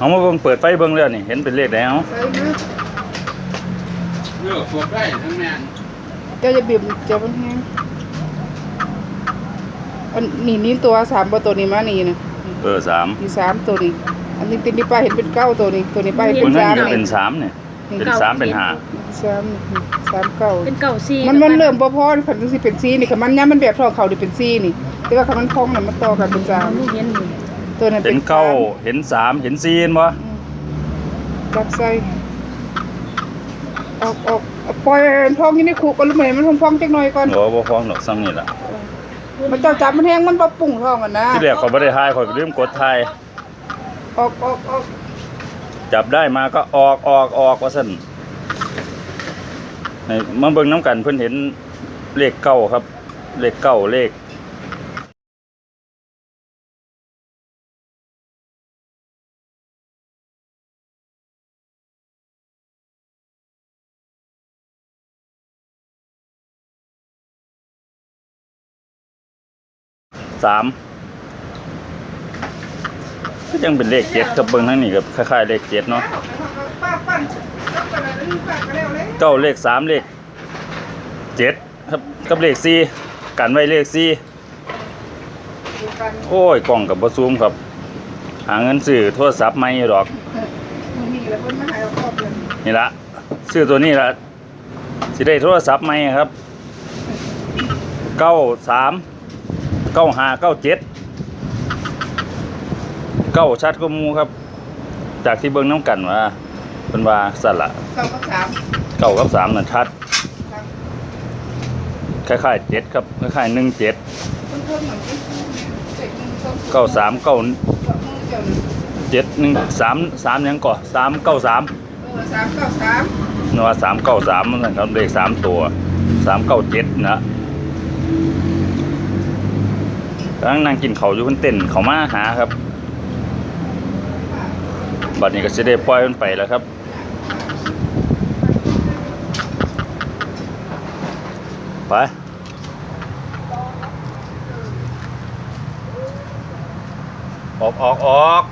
เอามาเบิ่งเปิดไฟเบิ่งแล้วนี่เห็นเป็นเลขแล้วใส่มาเลือกพวกได้ทั้งนั้นเจ้าจะบีบเจ้ามันแห้งอันนี่นี่ตัวสามตัวนี้มานี่นะเออสามนี่สามตัวนี้อันนี้ติดนี่ป้าเห็นเป็นเก้าตัวนี้ตัวนี้ป้าเห็นมัเป็นนนั่สานมก็นี่เป็นสามเนี่ยเป็นสามเป็นห้าสามสามเก้าเป็นเก่าซีมันมันเริ่มบ่พอคันสิเป็นซีนี่คันมันย้ำมันแบบทองเขาดิเป็นซีนี่แต่ว่าคันมันพองน่ะมันต่อกันเป็นสามลูกเห็นอยู่ ตัวนั้นเห็นเก้าเห็นสามเห็นสี่เห็นบ่อืมจับใส่ออกออกเอาปล่อยให้มันพองอยู่ในคุกก่อนหรือไม่ให้มันพองๆจักหน่อยก่อนโอ้บ่ฟ้องดอกซ้ำนี่ล่ะมันเจ้าจับมันแห้งมันบ่ปุ่งท้องกันนะที่แรกเขาบ่ได้ทายเขาก็ลืมกดทายออกออกออกจับได้มาก็ออกออกออกว่าซั่นให้มาเบิ่งน้ำกันเพิ่นเห็นเลขเก้าครับ เลขเก้าเลข สามก็ยังเป็นเลขเจ็ดกับเบิ้งทั้งนี้กับคล้ายๆเลขเจ็ดเนาะป้าปั้นจับกันแล้วนี่ป้าก็แล้วเลยเก้าเลขสามเลขเจ็ดครับกับเลขสี่กันไว้เลขสี่ดูกันโอ้ยกล่องกับบซูมครับ หาเงินซื้อโทรศัพท์ใหม่อยู่ดอกมื้อนี้แล้วเพิ่นมาให้เอาครอบเลยนี่ละซื้อตัวนี้ละสิได้โทรศัพท์ใหม่ครับเก้าสาม เก้าห้าเก้าเจ็ดเก้าชัดก็มูครับ จากที่เบิ้งน้ำกันว่าเป็นว่าสั่นละสองกับสามเก้ากับสามนั่นชัดครับคล้ายๆเจ็ดครับคล้ายๆหนึ่งเจ็ดเพิ่นเพิ่นเหมือนกันเจ็ดหนึ่งสองเก้าสามเก้าเจ้าหนึ่งเจ็ดหนึ่งสามสามหยังก่อสามเก้าสามเออสามเก้าสามนว่าสามเก้าสามมันนะครับเลขสามตัวสามเก้าเจ็ดนะ กำลังนั่งกินเขาวอยู่เพิ่นเต้นเขามาหาครับ บัดนี้ก็จะได้ปล่อยมันไปแล้วครับไปออกออกออก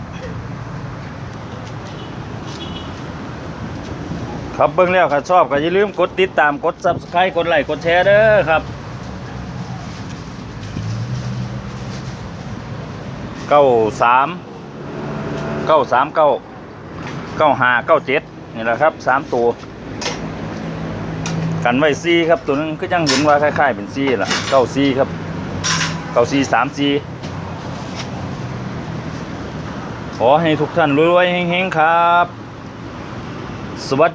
ครับเบิ่งแล้วครับชอบก็อย่าลืมกดติดตามกด subscribe กดไลค์กดแชร์เด้อครับ เก้าสามเก้าสามเก้าเก้าห้าเก้าเจ็ดนี่แหละครับสามตัว กันไว้ซีครับตัวนึงก็ยังเห็นว่าคล้ายๆเป็นซีล่ะเก้าซีครับเก้าซีสามซีขอให้ทุกท่านรวยๆเฮงๆครับ สวัสดี